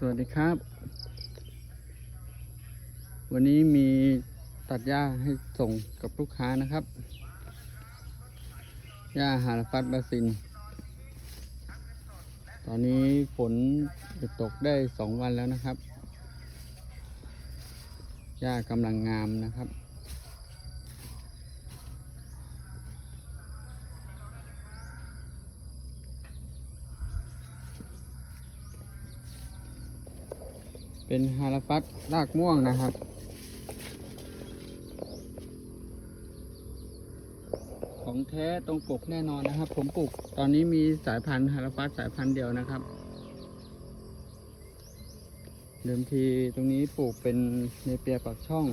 สวัสดีครับ วันนี้มีตัดหญ้าให้ส่งกับลูกค้านะครับหญ้าหาลฟัดบาซิน ตอนนี้ฝนหยุดตกได้สองวันแล้วนะครับหญ้ากำลังงามนะครับ เป็นฮาราฟัดรากม่วงนะครับ ของแท้ตรงปกแน่นอนนะครับ ผมปลูกตอนนี้มีสายพันธุ์ฮาราฟัดสายพันธุ์เดียวนะครับ เดิมทีตรงนี้ปลูกเป็นเนเปียปักช่อง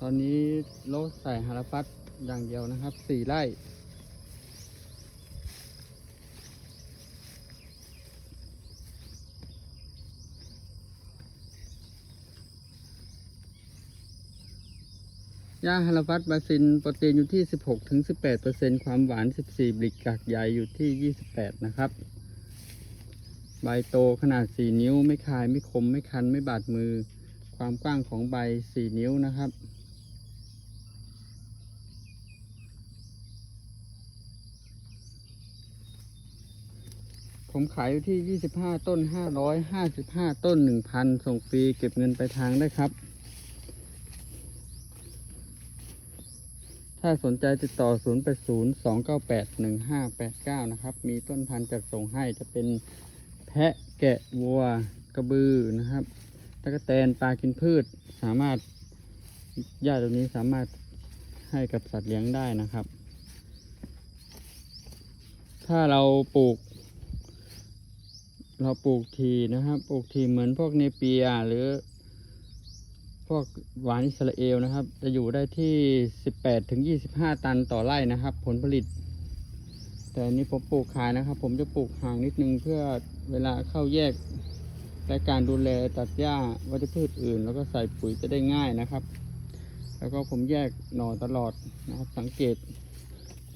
ตอนนี้โลดใส่ฮาราฟัดอย่างเดียวนะครับสี่ไร่ ยาฮาราฟัตบาซินโปรตีนอยู่ที่ 16ถึง18เปอร์เซ็นความหวาน 14 บลิกกากใหญ่อยู่ที่ 28 นะครับ ใบโตขนาด 4 นิ้วไม่คายไม่คมไม่คันไม่บาดมือ ความกว้างของใบ 4 นิ้วนะครับผมขายอยู่ที่ 25 ต้น 555 ต้น 1,000 ส่งฟรี เก็บเงินไปทางได้ครับ ถ้าสนใจติดต่อ 0 8 0 2 9 8 1 5 8 9 นะครับ มีต้นพันธุ์จัดส่งให้จะเป็นแพะแกะวัวกระบือนะครับตะกแตนปลากินพืช สามารถหญ้าตรงนี้สามารถให้กับสัตว์เลี้ยงได้นะครับ ถ้าเราปลูก เราปลูกทีนะครับ ปลูกทีเหมือนพวกเนเปียหรือ พวกหวานอิสราเอลนะครับ จะอยู่ได้ที่ 18ถึง25 ตันต่อไร่นะครับ ผลผลิต แต่อันนี้ผมปลูกขายนะครับ ผมจะปลูกห่างนิดนึงเพื่อเวลาเข้าแยกและการดูแลตัดหญ้าวัชพืชอื่น แล้วก็ใส่ปุ๋ยจะได้ง่ายนะครับ แล้วก็ผมแยกหน่อตลอดนะครับ สังเกต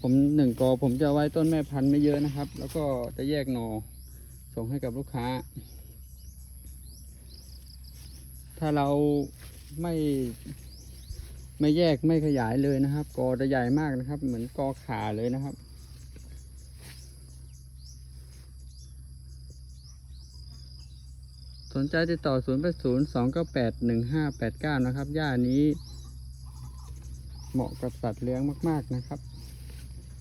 ผมหนึ่งกอผมจะไว้ต้นแม่พันธุ์ไม่เยอะนะครับ แล้วก็จะแยกหน่อส่งให้กับลูกค้า ถ้าเรา ไม่ไม่แยกไม่ขยายเลยนะครับ กอจะใหญ่มากนะครับ เหมือนกอขาเลยนะครับ สนใจติดต่อ 0 8 0 2 9 8 1 5 8 9 นะครับหญ้านี้เหมาะกับสัตว์เลี้ยงมาก ๆนะครับ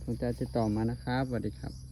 สนใจติดต่อมานะครับสวัสดีครับ